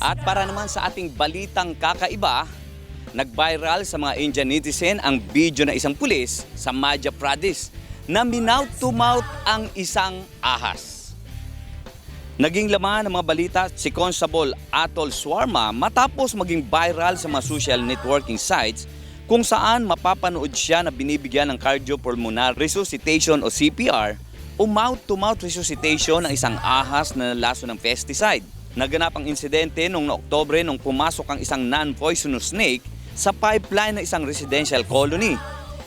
At para naman sa ating balitang kakaiba, nag-viral sa mga Indian netizen ang video na isang pulis sa Madhya Pradesh na minout to mouth ang isang ahas. Naging laman ng mga balita si Constable Atol Swarma matapos maging viral sa mga social networking sites kung saan mapapanood siya na binibigyan ng cardiopulmonary resuscitation o CPR o mouth-to-mouth resuscitation ng isang ahas na nalaso ng pesticide. Naganap ang insidente noong Oktobre nung pumasok ang isang non-poisonous snake sa pipeline ng isang residential colony.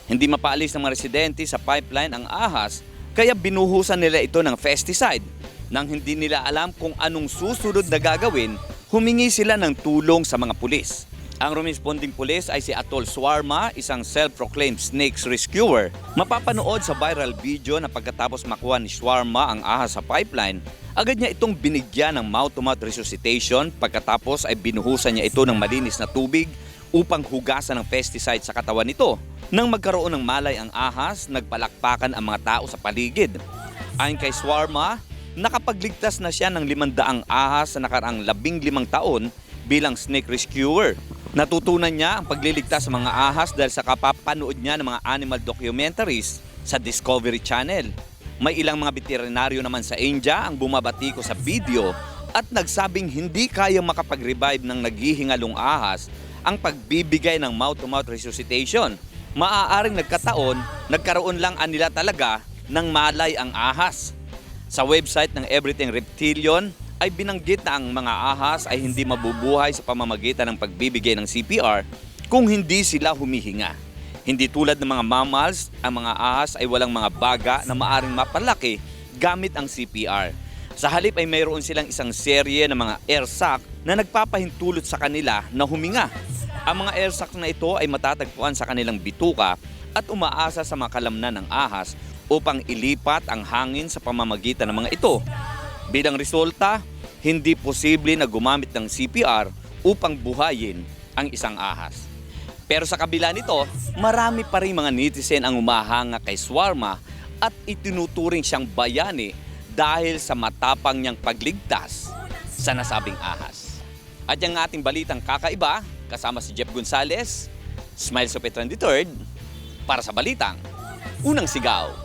Hindi mapaalis ng mga residente sa pipeline ang ahas kaya binuhusan nila ito ng pesticide. Nang hindi nila alam kung anong susunod na gagawin, humingi sila ng tulong sa mga pulis. Ang responding pulis ay si Atol Swarma, isang self-proclaimed snakes rescuer. Mapapanood sa viral video na pagkatapos makuha ni Swarma ang ahas sa pipeline, agad niya itong binigyan ng mouth-to-mouth resuscitation pagkatapos ay binuhusan niya ito ng malinis na tubig upang hugasan ng pesticide sa katawan nito. Nang magkaroon ng malay ang ahas, nagpalakpakan ang mga tao sa paligid. Ayon kay Swarma, nakapagligtas na siya ng limandaang ahas sa nakaraang labing limang taon bilang snake rescuer. Natutunan niya ang pagliligtas sa mga ahas dahil sa kapapanood niya ng mga animal documentaries sa Discovery Channel. May ilang mga veterinaryo naman sa India ang bumabati ko sa video at nagsabing hindi kayang makapag-revive ng naghihingalong ahas ang pagbibigay ng mouth-to-mouth resuscitation. Maaaring nagkataon, nagkaroon lang anila talaga ng malay ang ahas. Sa website ng Everything Reptilian ay binanggit na ang mga ahas ay hindi mabubuhay sa pamamagitan ng pagbibigay ng CPR kung hindi sila humihinga. Hindi tulad ng mga mammals, ang mga ahas ay walang mga baga na maaring mapalaki gamit ang CPR. Sa halip ay mayroon silang isang serye ng mga air sac na nagpapahintulot sa kanila na huminga. Ang mga air sac na ito ay matatagpuan sa kanilang bituka at umaasa sa mga kalamnan ng ahas upang ilipat ang hangin sa pamamagitan ng mga ito. Bilang resulta, hindi posible na gumamit ng CPR upang buhayin ang isang ahas. Pero sa kabila nito, marami pa rin mga netizen ang umahanga kay Swarma at itinuturing siyang bayani dahil sa matapang niyang pagligtas sa nasabing ahas. At yung ating balitang kakaiba, kasama si Jeff Gonzalez, Smile Sopetran III, para sa balitang Unang Sigaw.